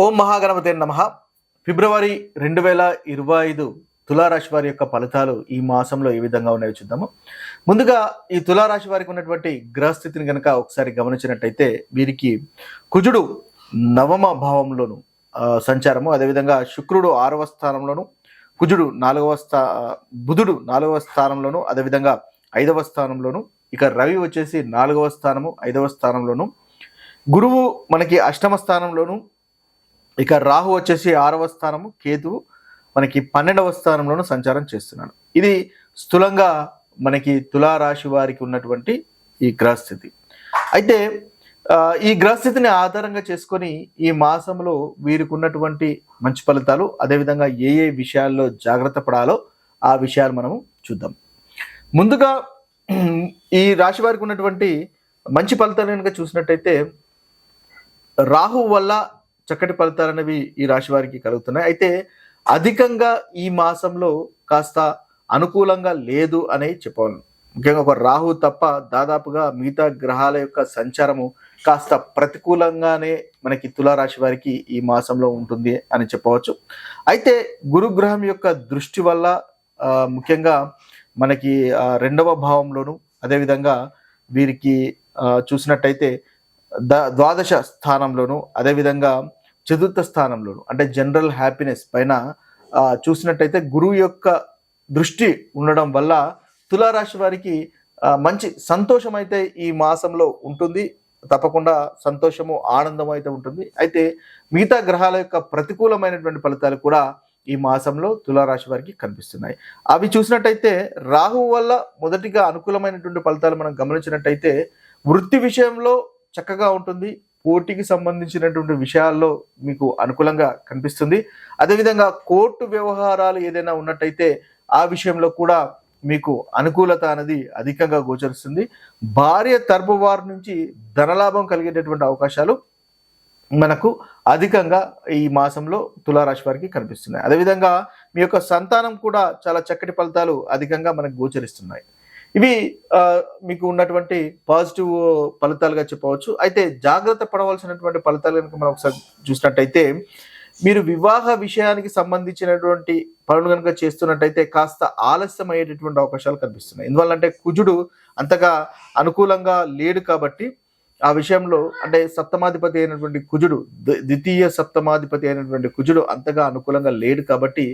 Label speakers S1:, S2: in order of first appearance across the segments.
S1: ఓం మహాగణపతే నమ. ఫిబ్రవరి రెండు వేల ఇరవై ఐదు తులారాశి వారి యొక్క ఫలితాలు ఈ మాసంలో ఏ విధంగా ఉన్నాయో చూద్దాము. ముందుగా ఈ తులారాశి వారికి ఉన్నటువంటి గ్రహస్థితిని కనుక ఒకసారి గమనించినట్టయితే వీరికి కుజుడు నవమ భావంలోను సంచారము. అదేవిధంగా శుక్రుడు ఆరవ స్థానంలోను కుజుడు నాలుగవ స్థా బుధుడు నాలుగవ స్థానంలోను అదేవిధంగా ఐదవ స్థానంలోను ఇక రవి వచ్చేసి నాలుగవ స్థానము ఐదవ స్థానంలోను. గురువు మనకి అష్టమ స్థానంలోను ఇక రాహు వచ్చేసి ఆరవ స్థానము కేతువు మనకి పన్నెండవ స్థానంలోనూ సంచారం చేస్తున్నాడు. ఇది స్థూలంగా మనకి తులారాశి వారికి ఉన్నటువంటి ఈ గ్రహస్థితి. అయితే ఈ గ్రహస్థితిని ఆధారంగా చేసుకొని ఈ మాసంలో వీరికి ఉన్నటువంటి మంచి ఫలితాలు అదేవిధంగా ఏ ఏ విషయాల్లో జాగ్రత్త పడాలో ఆ విషయాలు మనము చూద్దాం. ముందుగా ఈ రాశి వారికి ఉన్నటువంటి మంచి ఫలితాలు కనుక చూసినట్టయితే రాహు వల్ల చక్కటి ఫలితాలు అనేవి ఈ రాశి వారికి కలుగుతున్నాయి. అయితే అధికంగా ఈ మాసంలో కాస్త అనుకూలంగా లేదు అని చెప్పవాలి ముఖ్యంగా ఒక రాహు తప్ప దాదాపుగా మిగతా గ్రహాల యొక్క సంచారము కాస్త ప్రతికూలంగానే మనకి తులారాశి వారికి ఈ మాసంలో ఉంటుంది అని చెప్పవచ్చు. అయితే గురుగ్రహం యొక్క దృష్టి వల్ల ముఖ్యంగా మనకి రెండవ భావంలోను అదేవిధంగా వీరికి చూసినట్టయితే ద ద్వాదశ స్థానంలోను అదేవిధంగా చతుర్థ స్థానంలోను అంటే జనరల్ హ్యాపీనెస్ పైన చూసినట్టయితే గురువు యొక్క దృష్టి ఉండడం వల్ల తులారాశి వారికి మంచి సంతోషం అయితే ఈ మాసంలో ఉంటుంది. తప్పకుండా సంతోషము ఆనందం అయితే ఉంటుంది. అయితే మిగతా గ్రహాల యొక్క ప్రతికూలమైనటువంటి ఫలితాలు కూడా ఈ మాసంలో తులారాశి వారికి కనిపిస్తున్నాయి. అవి చూసినట్టయితే రాహు వల్ల మొదటిగా అనుకూలమైనటువంటి ఫలితాలు మనం గమనించినట్టయితే వృత్తి విషయంలో చక్కగా ఉంటుంది. పోటీకి సంబంధించినటువంటి విషయాల్లో మీకు అనుకూలంగా కనిపిస్తుంది. అదేవిధంగా కోర్టు వ్యవహారాలు ఏదైనా ఉన్నట్టయితే ఆ విషయంలో కూడా మీకు అనుకూలత అనేది అధికంగా గోచరిస్తుంది. భార్య తరపు వారి నుంచి ధనలాభం కలిగేటటువంటి అవకాశాలు మనకు అధికంగా ఈ మాసంలో తులారాశి వారికి కనిపిస్తున్నాయి. అదేవిధంగా మీ యొక్క సంతానం కూడా చాలా చక్కటి ఫలితాలు అధికంగా మనకు గోచరిస్తున్నాయి. ఇవి మీకు ఉన్నటువంటి పాజిటివ్ ఫలితాలుగా చెప్పవచ్చు. అయితే జాగ్రత్త పడవలసినటువంటి ఫలితాలు కనుక మనం ఒకసారి చూసినట్టయితే మీరు వివాహ విషయానికి సంబంధించినటువంటి పనులు కనుక చేస్తున్నట్టయితే కాస్త ఆలస్యం అయ్యేటటువంటి అవకాశాలు కనిపిస్తున్నాయి. ఎందువల్లంటే కుజుడు అంతగా అనుకూలంగా లేడు కాబట్టి ఆ విషయంలో అంటే సప్తమాధిపతి అయినటువంటి కుజుడు ద్వితీయ సప్తమాధిపతి అయినటువంటి కుజుడు అంతగా అనుకూలంగా లేడు కాబట్టి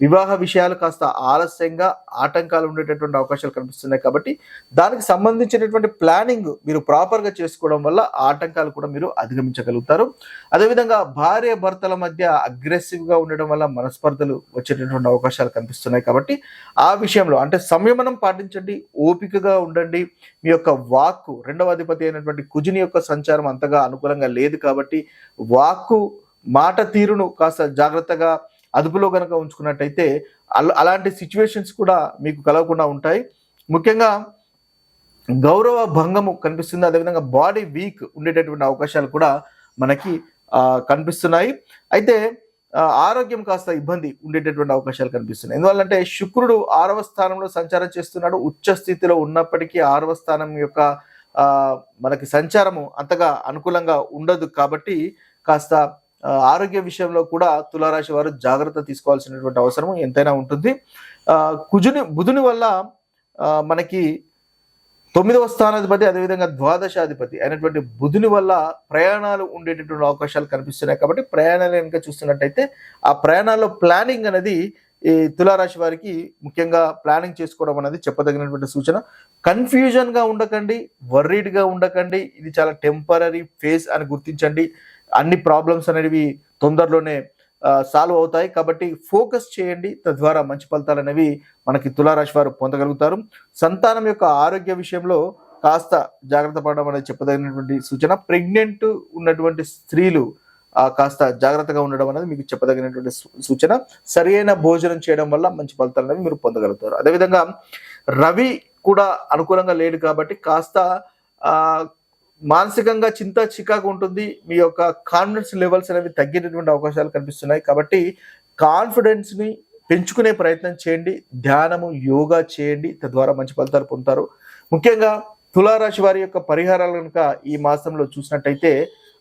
S1: వివాహ విషయాలు కాస్త ఆలస్యంగా ఆటంకాలు ఉండేటటువంటి అవకాశాలు కనిపిస్తున్నాయి కాబట్టి దానికి సంబంధించినటువంటి ప్లానింగ్ మీరు ప్రాపర్గా చేసుకోవడం వల్ల ఆటంకాలు కూడా మీరు అధిగమించగలుగుతారు. అదేవిధంగా భార్య భర్తల మధ్య అగ్రెసివ్గా ఉండడం వల్ల మనస్పర్ధలు వచ్చేటటువంటి అవకాశాలు కనిపిస్తున్నాయి కాబట్టి ఆ విషయంలో అంటే సంయమనం పాటించండి ఓపికగా ఉండండి. మీ యొక్క వాక్కు రెండవ అధిపతి అయినటువంటి కుజుని యొక్క సంచారం అంతగా అనుకూలంగా లేదు కాబట్టి వాక్కు మాట తీరును కాస్త జాగ్రత్తగా అదుపులో కనుక ఉంచుకున్నట్టయితే అలాంటి సిచ్యువేషన్స్ కూడా మీకు కలగకుండా ఉంటాయి. ముఖ్యంగా గౌరవ భంగము కనిపిస్తుంది. అదేవిధంగా బాడీ వీక్ ఉండేటటువంటి అవకాశాలు కూడా మనకి కనిపిస్తున్నాయి. అయితే ఆరోగ్యం కాస్త ఇబ్బంది ఉండేటటువంటి అవకాశాలు కనిపిస్తున్నాయి. ఎందువల్లంటే శుక్రుడు ఆరవ స్థానంలో సంచారం చేస్తున్నాడు. ఉచ్చ స్థితిలో ఉన్నప్పటికీ ఆరవ స్థానం యొక్క మనకి సంచారము అంతగా అనుకూలంగా ఉండదు కాబట్టి కాస్త ఆరోగ్య విషయంలో కూడా తులారాశి వారు జాగ్రత్త తీసుకోవాల్సినటువంటి అవసరం ఎంతైనా ఉంటుంది. కుజుని బుధుని వల్ల మనకి తొమ్మిదవ స్థానాధిపతి అదేవిధంగా ద్వాదశాధిపతి అయినటువంటి బుధుని వల్ల ప్రయాణాలు ఉండేటటువంటి అవకాశాలు కనిపిస్తున్నాయి కాబట్టి ప్రయాణాలు కనుక చూస్తున్నట్టయితే ఆ ప్రయాణాల్లో ప్లానింగ్ అనేది ఈ తులారాశి వారికి ముఖ్యంగా ప్లానింగ్ చేసుకోవడం అనేది చెప్పదగినటువంటి సూచన. కన్ఫ్యూజన్గా ఉండకండి వర్రీడ్గా ఉండకండి ఇది చాలా టెంపరీ ఫేజ్ అని గుర్తించండి. అన్ని ప్రాబ్లమ్స్ అనేవి తొందరలోనే సాల్వ్ అవుతాయి. కాబట్టి ఫోకస్ చేయండి తద్వారా మంచి ఫలితాలు అనేవి మనకి తులారాశి వారు పొందగలుగుతారు. సంతానం యొక్క ఆరోగ్య విషయంలో కాస్త జాగ్రత్త పడడం అనేది చెప్పదగినటువంటి సూచన. ప్రెగ్నెంట్ ఉన్నటువంటి స్త్రీలు కాస్త జాగ్రత్తగా ఉండడం అనేది మీకు చెప్పదగినటువంటి సూచన. సరైన భోజనం చేయడం వల్ల మంచి ఫలితాలు అనేవి మీరు పొందగలుగుతారు. అదేవిధంగా రవి కూడా అనుకూలంగా లేడు కాబట్టి కాస్త మానసికంగా చింత చికాకు ఉంటుంది. మీ యొక్క కాన్ఫిడెన్స్ లెవెల్స్ అనేవి తగ్గేటటువంటి అవకాశాలు కనిపిస్తున్నాయి కాబట్టి కాన్ఫిడెన్స్ని పెంచుకునే ప్రయత్నం చేయండి. ధ్యానము యోగా చేయండి. తద్వారా మంచి ఫలితాలు పొందుతారు. ముఖ్యంగా తులారాశి వారి యొక్క పరిహారాలు కనుక ఈ మాసంలో చూసినట్టయితే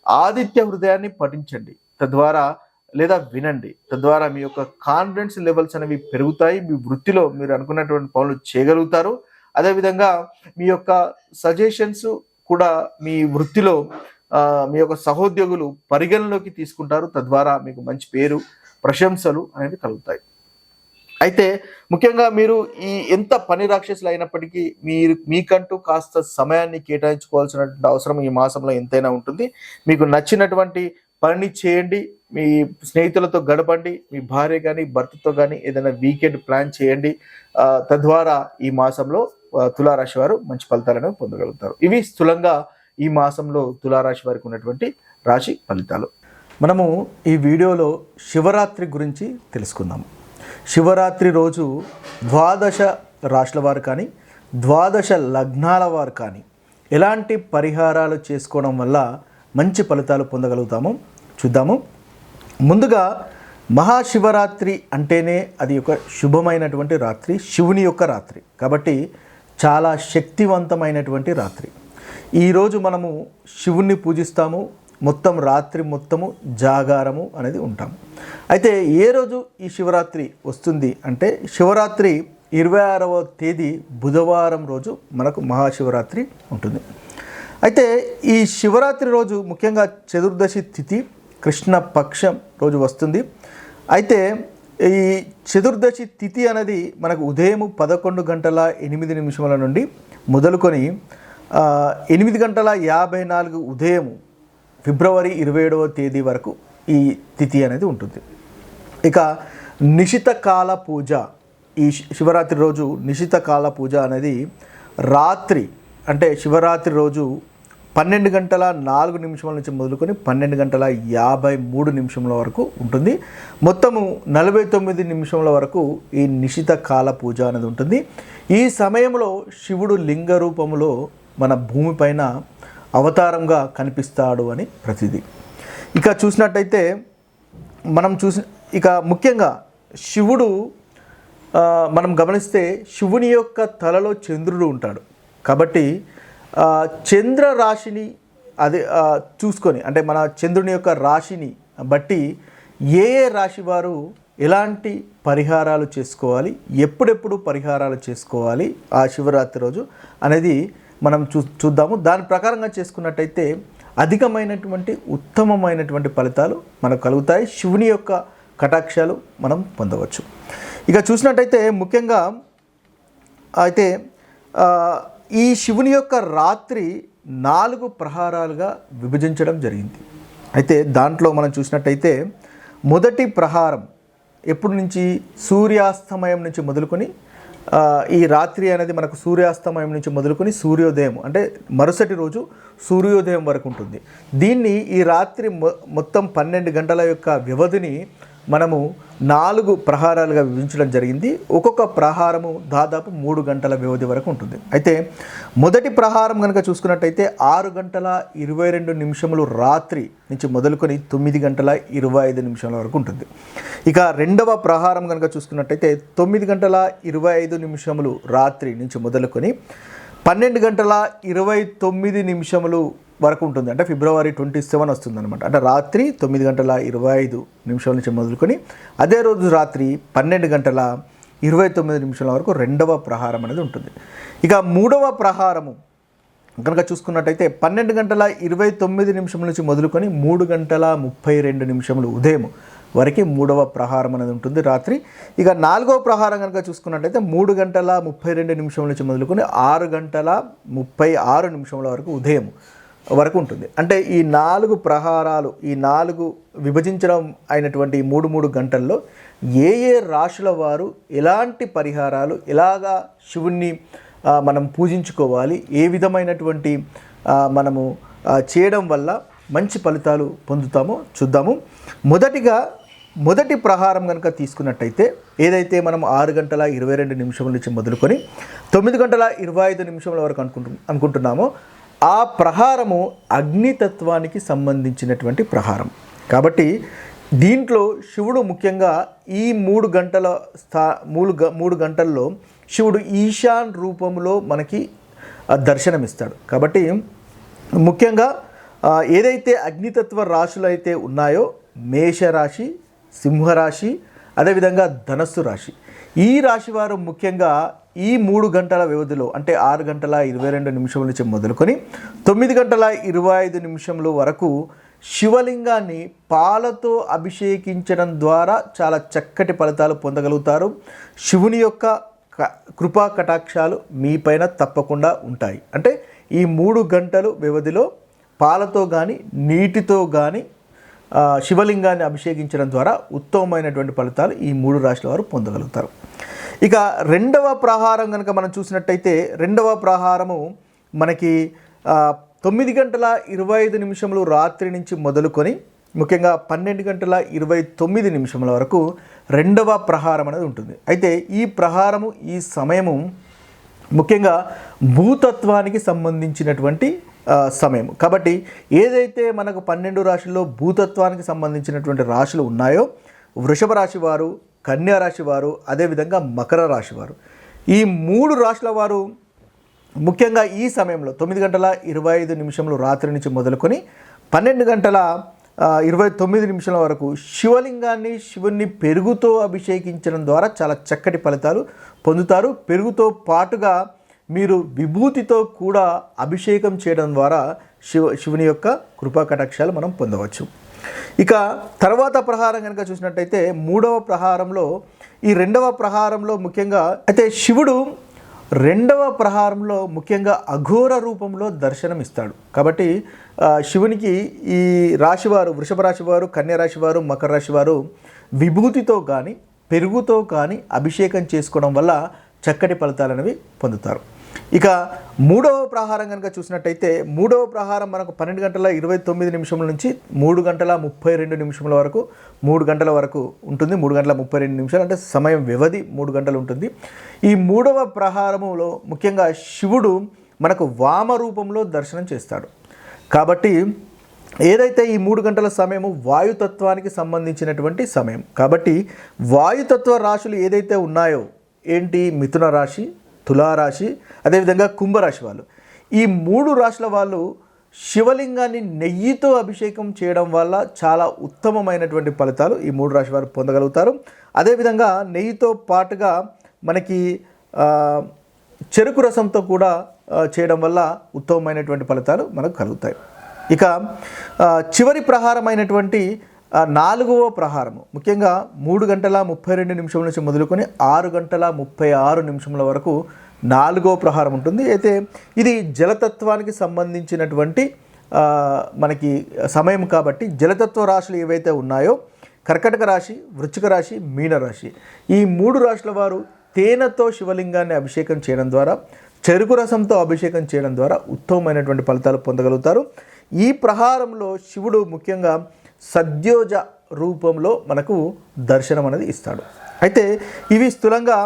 S1: ఆదిత్య హృదయాన్ని పఠించండి. తద్వారా లేదా వినండి. తద్వారా మీ యొక్క కాన్ఫిడెన్స్ లెవెల్స్ అనేవి పెరుగుతాయి. మీ వృత్తిలో మీరు అనుకున్నటువంటి పనులు చేయగలుగుతారు. అదేవిధంగా మీ యొక్క సజెషన్స్ కూడా మీ వృత్తిలో మీ యొక్క సహోద్యోగులు పరిగణలోకి తీసుకుంటారు. తద్వారా మీకు మంచి పేరు ప్రశంసలు అనేవి కలుగుతాయి. అయితే ముఖ్యంగా మీరు ఈ ఎంత పని రాక్షసులు అయినప్పటికీ మీరు మీకంటూ కాస్త సమయాన్ని కేటాయించుకోవాల్సినటువంటి అవసరం ఈ మాసంలో ఎంతైనా ఉంటుంది. మీకు నచ్చినటువంటి పని చేయండి మీ స్నేహితులతో గడపండి మీ భార్య కానీ భర్తతో కానీ ఏదైనా వీకెండ్ ప్లాన్ చేయండి. తద్వారా ఈ మాసంలో తులారాశి వారు మంచి ఫలితాలను పొందగలుగుతారు. ఇవి స్థూలంగా ఈ మాసంలో తులారాశి వారికి ఉన్నటువంటి రాశి ఫలితాలు. మనము ఈ వీడియోలో శివరాత్రి గురించి తెలుసుకుందాము. శివరాత్రి రోజు ద్వాదశ రాశుల వారు కానీ ద్వాదశ లగ్నాల వారు కానీ ఎలాంటి పరిహారాలు చేసుకోవడం వల్ల మంచి ఫలితాలు పొందగలుగుతాము? చూద్దాము. ముందుగా మహాశివరాత్రి అంటేనే అది ఒక శుభమైనటువంటి రాత్రి శివుని యొక్క రాత్రి. కాబట్టి చాలా శక్తివంతమైనటువంటి రాత్రి. ఈరోజు మనము శివుణ్ణి పూజిస్తాము మొత్తం రాత్రి మొత్తము జాగారము అనేది ఉంటాం అయితే ఏ రోజు ఈ శివరాత్రి వస్తుంది అంటే శివరాత్రి ఇరవై ఆరవ తేదీ బుధవారం రోజు మనకు మహాశివరాత్రి ఉంటుంది. అయితే ఈ శివరాత్రి రోజు ముఖ్యంగా చతుర్దశి తిథి కృష్ణ పక్షం రోజు వస్తుంది. అయితే ఈ చతుర్దశి తిథి అనేది మనకు ఉదయం పదకొండు గంటల ఎనిమిది నిమిషముల నుండి మొదలుకొని ఎనిమిది గంటల యాభై నాలుగు ఉదయం ఫిబ్రవరి ఇరవై ఏడవ తేదీ వరకు ఈ తిథి అనేది ఉంటుంది. ఇక నిశిత కాల పూజ ఈ శివరాత్రి రోజు నిశిత కాల పూజ అనేది రాత్రి అంటే శివరాత్రి రోజు పన్నెండు గంటల నాలుగు నిమిషముల నుంచి మొదలుకొని పన్నెండు గంటల యాభై మూడు నిమిషముల వరకు ఉంటుంది. మొత్తము నలభై తొమ్మిది నిమిషముల వరకు ఈ నిశిత కాల పూజ అనేది ఉంటుంది. ఈ సమయంలో శివుడు లింగ రూపంలో మన భూమిపైన అవతారంగా కనిపిస్తాడు అని ప్రతిది. ఇక చూసినట్టయితే మనం చూసి ఇక ముఖ్యంగా శివుడు మనం గమనిస్తే శివుని యొక్క తలలో చంద్రుడు ఉంటాడు. కాబట్టి చంద్ర రాశిని అదే చూసుకొని అంటే మన చంద్రుని యొక్క రాశిని బట్టి ఏ ఏ రాశి వారు ఎలాంటి పరిహారాలు చేసుకోవాలి ఎప్పుడెప్పుడు పరిహారాలు చేసుకోవాలి ఆ శివరాత్రి రోజు అనేది మనం చూ చూద్దాము. దాని ప్రకారంగా చేసుకున్నట్టయితే అధికమైనటువంటి ఉత్తమమైనటువంటి ఫలితాలు మనకు కలుగుతాయి. శివుని యొక్క కటాక్షాలు మనం పొందవచ్చు. ఇక చూసినట్టయితే ముఖ్యంగా అయితే ఈ శివుని యొక్క రాత్రి నాలుగు ప్రహారాలుగా విభజించడం జరిగింది. అయితే దాంట్లో మనం చూసినట్టయితే మొదటి ప్రహారం ఎప్పటి నుంచి? సూర్యాస్తమయం నుంచి మొదలుకొని ఈ రాత్రి అనేది మనకు సూర్యాస్తమయం నుంచి మొదలుకొని సూర్యోదయం అంటే మరుసటి రోజు సూర్యోదయం వరకు ఉంటుంది. దీన్ని ఈ రాత్రి మొత్తం పన్నెండు గంటల యొక్క వ్యవధిని మనము నాలుగు ప్రహారాలుగా విభజించడం జరిగింది. ఒక్కొక్క ప్రహారము దాదాపు మూడు గంటల వ్యవధి వరకు ఉంటుంది. అయితే మొదటి ప్రహారం కనుక చూసుకున్నట్టయితే ఆరు గంటల ఇరవై రెండు నిమిషములు రాత్రి నుంచి మొదలుకొని తొమ్మిది గంటల ఇరవై ఐదు నిమిషాల వరకు ఉంటుంది. ఇక రెండవ ప్రహారం కనుక చూసుకున్నట్టయితే తొమ్మిది గంటల ఇరవై ఐదు నిమిషములు రాత్రి నుంచి మొదలుకొని పన్నెండు గంటల ఇరవై తొమ్మిది నిమిషములు వరకు ఉంటుంది. అంటే ఫిబ్రవరి ట్వంటీ సెవెన్ వస్తుంది అనమాట అంటే రాత్రి తొమ్మిది గంటల ఇరవై ఐదు నిమిషాల నుంచి మొదలుకొని అదే రోజు రాత్రి పన్నెండు గంటల ఇరవై తొమ్మిది నిమిషాల వరకు రెండవ ప్రహారం అనేది ఉంటుంది. ఇక మూడవ ప్రహారము కనుక చూసుకున్నట్టయితే పన్నెండు గంటల ఇరవై తొమ్మిది నిమిషముల నుంచి మొదలుకొని మూడు గంటల ముప్పై రెండు నిమిషములు ఉదయం వరకు మూడవ ప్రహారం అనేది ఉంటుంది రాత్రి. ఇక నాలుగవ ప్రహారం కనుక చూసుకున్నట్టయితే మూడు గంటల ముప్పై రెండు నిమిషముల నుంచి మొదలుకొని ఆరు గంటల ముప్పై ఆరు నిమిషముల వరకు ఉదయం వరకు ఉంటుంది. అంటే ఈ నాలుగు ప్రహారాలు ఈ నాలుగు విభజించడం అయినటువంటి మూడు మూడు గంటల్లో ఏ ఏ రాశుల వారు ఎలాంటి పరిహారాలు ఎలాగా శివుణ్ణి మనం పూజించుకోవాలి ఏ విధమైనటువంటి మనము చేయడం వల్ల మంచి ఫలితాలు పొందుతామో చూద్దాము. మొదటిగా మొదటి ప్రహారం కనుక తీసుకున్నట్టయితే ఏదైతే మనం ఆరు గంటల ఇరవై రెండు నిమిషముల నుంచి మొదలుకొని తొమ్మిది గంటల ఇరవై ఐదు నిమిషముల వరకు అనుకుంటు అనుకుంటున్నామో ఆ ప్రహారము అగ్నితత్వానికి సంబంధించినటువంటి ప్రహారం. కాబట్టి దీంట్లో శివుడు ముఖ్యంగా ఈ మూడు గంటల స్థా మూడు గ మూడు గంటల్లో శివుడు ఈశాన్ రూపంలో మనకి దర్శనమిస్తాడు. కాబట్టి ముఖ్యంగా ఏదైతే అగ్నితత్వ రాశులు అయితే ఉన్నాయో మేషరాశి సింహరాశి అదేవిధంగా ధనస్సు రాశి. ఈ రాశి వారు ముఖ్యంగా ఈ మూడు గంటల వ్యవధిలో అంటే ఆరు గంటల ఇరవై రెండు నిమిషం నుంచి మొదలుకొని తొమ్మిది గంటల ఇరవై ఐదు నిమిషంలో వరకు శివలింగాన్ని పాలతో అభిషేకించడం ద్వారా చాలా చక్కటి ఫలితాలు పొందగలుగుతారు. శివుని యొక్క క- కృపా కటాక్షాలు మీపైన తప్పకుండా ఉంటాయి. అంటే ఈ మూడు గంటలు వ్యవధిలో పాలతో కానీ నీటితో కానీ శివలింగాన్ని అభిషేకించడం ద్వారా ఉత్తమమైనటువంటి ఫలితాలు ఈ మూడు రాశుల వారు పొందగలుగుతారు. ఇక రెండవ ప్రహారం కనుక మనం చూసినట్టయితే రెండవ ప్రహారము మనకి తొమ్మిది గంటల ఇరవై ఐదు నిమిషములు రాత్రి నుంచి మొదలుకొని ముఖ్యంగా పన్నెండు గంటల ఇరవై తొమ్మిది నిమిషముల వరకు రెండవ ప్రహారం అనేది ఉంటుంది. అయితే ఈ ప్రహారము ఈ సమయము ముఖ్యంగా భూతత్వానికి సంబంధించినటువంటి సమయం కాబట్టి ఏదైతే మనకు పన్నెండు రాశుల్లో భూతత్వానికి సంబంధించినటువంటి రాశులు ఉన్నాయో వృషభ రాశి వారు కన్యా రాశివారు అదేవిధంగా మకర రాశి వారు. ఈ మూడు రాశుల వారు ముఖ్యంగా ఈ సమయంలో తొమ్మిది గంటల ఇరవై ఐదు నిమిషంలో రాత్రి నుంచి మొదలుకొని పన్నెండు గంటల ఇరవై తొమ్మిది నిమిషాల వరకు శివలింగాన్ని శివుణ్ణి పెరుగుతో అభిషేకించడం ద్వారా చాలా చక్కటి ఫలితాలు పొందుతారు. పెరుగుతో పాటుగా మీరు విభూతితో కూడా అభిషేకం చేయడం ద్వారా శివ శివుని యొక్క కృపా కటాక్షాలు మనం పొందవచ్చు. ఇక తర్వాత ప్రహారం కనుక చూసినట్టయితే మూడవ ప్రహారంలో ఈ రెండవ ప్రహారంలో ముఖ్యంగా అయితే శివుడు రెండవ ప్రహారంలో ముఖ్యంగా అఘోర రూపంలో దర్శనం ఇస్తాడు కాబట్టి శివునికి ఈ రాశివారు వృషభ రాశి వారు మకర రాశి వారు విభూతితో కానీ పెరుగుతో కానీ అభిషేకం చేసుకోవడం వల్ల చక్కటి ఫలితాలనేవి పొందుతారు. ఇక మూడవ ప్రహారం కనుక చూసినట్టయితే మూడవ ప్రహారం మనకు పన్నెండు గంటల ఇరవై తొమ్మిది నిమిషముల నుంచి మూడు గంటల ముప్పై రెండు నిమిషముల వరకు మూడు గంటల వరకు ఉంటుంది. మూడు గంటల ముప్పై రెండు నిమిషాలు అంటే సమయం వ్యవధి మూడు గంటలు ఉంటుంది. ఈ మూడవ ప్రహారములో ముఖ్యంగా శివుడు మనకు వామ రూపంలో దర్శనం చేస్తాడు. కాబట్టి ఏదైతే ఈ మూడు గంటల సమయము వాయుతత్వానికి సంబంధించినటువంటి సమయం కాబట్టి వాయుతత్వ రాశులు ఏదైతే ఉన్నాయో ఏంటి? మిథున రాశి తులారాశి అదేవిధంగా కుంభరాశి వాళ్ళు. ఈ మూడు రాశుల వాళ్ళు శివలింగాన్ని నెయ్యితో అభిషేకం చేయడం వల్ల చాలా ఉత్తమమైనటువంటి ఫలితాలు ఈ మూడు రాశి వారు పొందగలుగుతారు. అదేవిధంగా నెయ్యితో పాటుగా మనకి చెరుకు రసంతో కూడా చేయడం వల్ల ఉత్తమమైనటువంటి ఫలితాలు మనకు కలుగుతాయి. ఇక చివరి ప్రహారమైనటువంటి నాలుగవ ప్రహారము. ముఖ్యంగా మూడు గంటల ముప్పై రెండు నిమిషం నుంచి మొదలుకొని ఆరు గంటల ముప్పై ఆరు నిమిషముల వరకు నాలుగవ ప్రహారం ఉంటుంది. అయితే ఇది జలతత్వానికి సంబంధించినటువంటి మనకి సమయం కాబట్టి జలతత్వ రాశులు ఏవైతే ఉన్నాయో కర్కటక రాశి వృచ్చిక రాశి మీనరాశి ఈ మూడు రాశుల వారు తేనెతో శివలింగాన్ని అభిషేకం చేయడం ద్వారా చెరుకు రసంతో అభిషేకం చేయడం ద్వారా ఉత్తమమైనటువంటి ఫలితాలు పొందగలుగుతారు. ఈ ప్రహారంలో శివుడు ముఖ్యంగా సద్యోజ రూపంలో మనకు దర్శనం అనేది ఇస్తాడు. అయితే ఇవి స్థూలంగా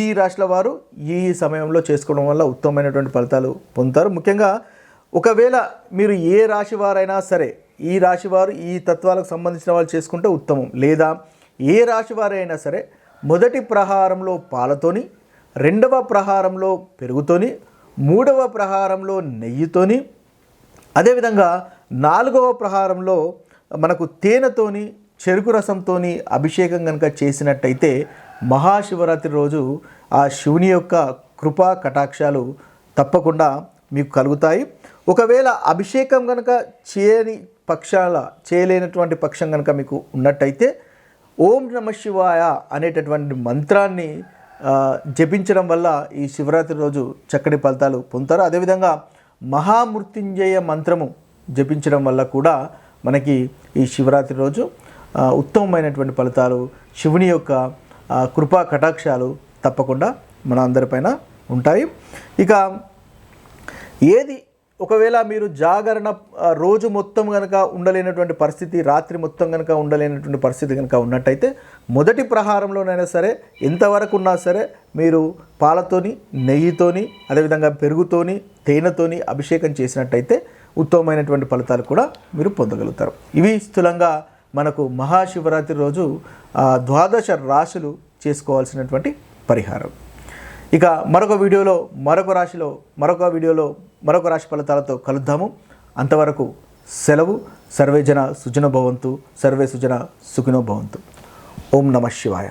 S1: ఈ రాశుల వారు ఈ సమయంలో చేసుకోవడం వల్ల ఉత్తమమైనటువంటి ఫలితాలు పొందుతారు. ముఖ్యంగా ఒకవేళ మీరు ఏ రాశి వారైనా సరే ఈ రాశి వారు ఈ తత్వాలకు సంబంధించిన వాళ్ళు చేసుకుంటే ఉత్తమం. లేదా ఏ రాశి వారైనా సరే మొదటి ప్రహారంలో పాలతోని రెండవ ప్రహారంలో పెరుగుతోని మూడవ ప్రహారంలో నెయ్యితోని అదేవిధంగా నాలుగవ ప్రహారంలో మనకు తేనెతోని చెరుకు రసంతోని అభిషేకం కనుక చేసినట్టయితే మహాశివరాత్రి రోజు ఆ శివుని యొక్క కృపా కటాక్షాలు తప్పకుండా మీకు కలుగుతాయి. ఒకవేళ అభిషేకం కనుక చేయని పక్షాల చేయలేనటువంటి పక్షం కనుక మీకు ఉన్నట్టయితే ఓం నమ శివాయ అనేటటువంటి మంత్రాన్ని జపించడం వల్ల ఈ శివరాత్రి రోజు చక్కటి ఫలితాలు పొందుతారు. అదేవిధంగా మహామృత్యుంజయ మంత్రము జపించడం వల్ల కూడా మనకి ఈ శివరాత్రి రోజు ఉత్తమమైనటువంటి ఫలితాలు శివుని యొక్క కృపా కటాక్షాలు తప్పకుండా మన అందరిపైన ఉంటాయి. ఇక ఏది ఒకవేళ మీరు జాగరణ రోజు మొత్తం కనుక ఉండలేనటువంటి పరిస్థితి రాత్రి మొత్తం కనుక ఉండలేనటువంటి పరిస్థితి కనుక ఉన్నట్టయితే మొదటి ప్రహారంలోనైనా సరే ఎంతవరకు ఉన్నా సరే మీరు పాలతోని నెయ్యితోని అదేవిధంగా పెరుగుతోని తేనెతోని అభిషేకం చేసినట్టయితే ఉత్తమమైనటువంటి ఫలితాలు కూడా మీరు పొందగలుగుతారు. ఇవి స్థూలంగా మనకు మహాశివరాత్రి రోజు ద్వాదశ రాశులు చేసుకోవాల్సినటువంటి పరిహారం. ఇక మరొక వీడియోలో మరొక రాశిలో మరొక వీడియోలో మరొక రాశి ఫలితాలతో కలుద్దాము. అంతవరకు సెలవు. సర్వే జన భవంతు. సర్వే సుజన సుఖినో భవంతు. ఓం నమ శివాయ.